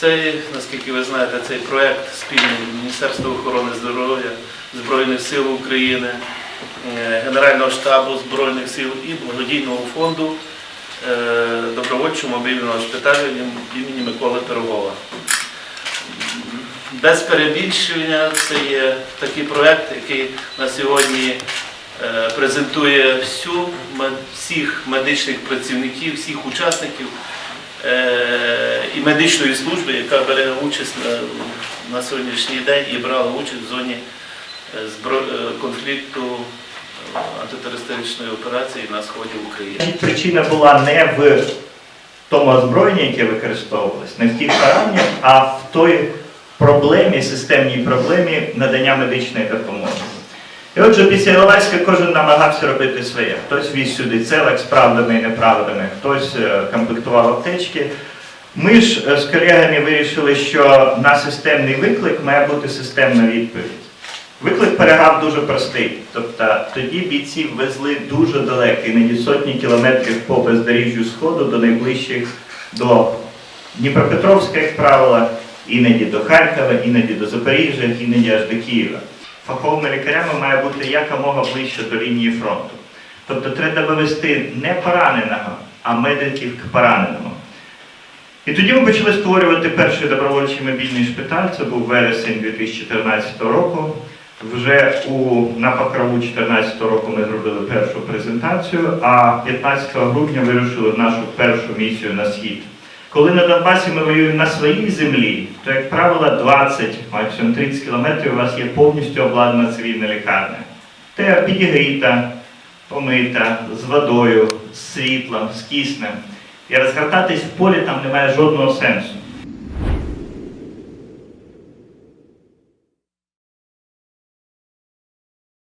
Цей, наскільки ви знаєте, цей проект спільний Міністерства охорони здоров'я, Збройних сил України, е, Генерального штабу Збройних сил і благодійного фонду е, добровольчого мобільного шпиталю імені Миколи Пирогова. Без перебільшення це є такий проект, який на сьогодні е, презентує всю, всіх медичних працівників, всіх учасників і медичної служби, яка бере участь на, сьогоднішній день і брала участь в зоні е, е, конфлікту е, антитерористичної операції на сході України. Причина була не в тому озброєнні, яке використовувалось, не в тих пораненнях, а в той проблемі, системній проблемі надання медичної допомоги. І отже, після Іловайська кожен намагався робити своє. Хтось віз сюди целок з правдами і неправдами, хтось е, комплектував аптечки. Ми ж е, з колегами вирішили, що на системний виклик має бути системна відповідь. Виклик перегав дуже простий. Тобто тоді бійців везли дуже далеко, іноді сотні кілометрів по бездоріжжю Сходу до найближчих до Дніпропетровська, як правило, іноді до Харкова, іноді до Запоріжжя, іноді аж до Києва. Фаховими лікарями має бути якомога ближче до лінії фронту. Тобто треба вивести не пораненого, а медиків к пораненому. І тоді ми почали створювати перший добровольчий мобільний шпиталь. Це був вересень 2014 року. Вже у на покрову 2014 року ми зробили першу презентацію, а 15 грудня вирушили нашу першу місію на схід. Коли на Донбасі ми воюємо на своїй землі, то, як правило, 20, максимум 30 кілометрів у вас є повністю обладнана цивільна лікарня. Те підігріта, помита, з водою, з світлом, з киснем. І розгортатись в полі там немає жодного сенсу.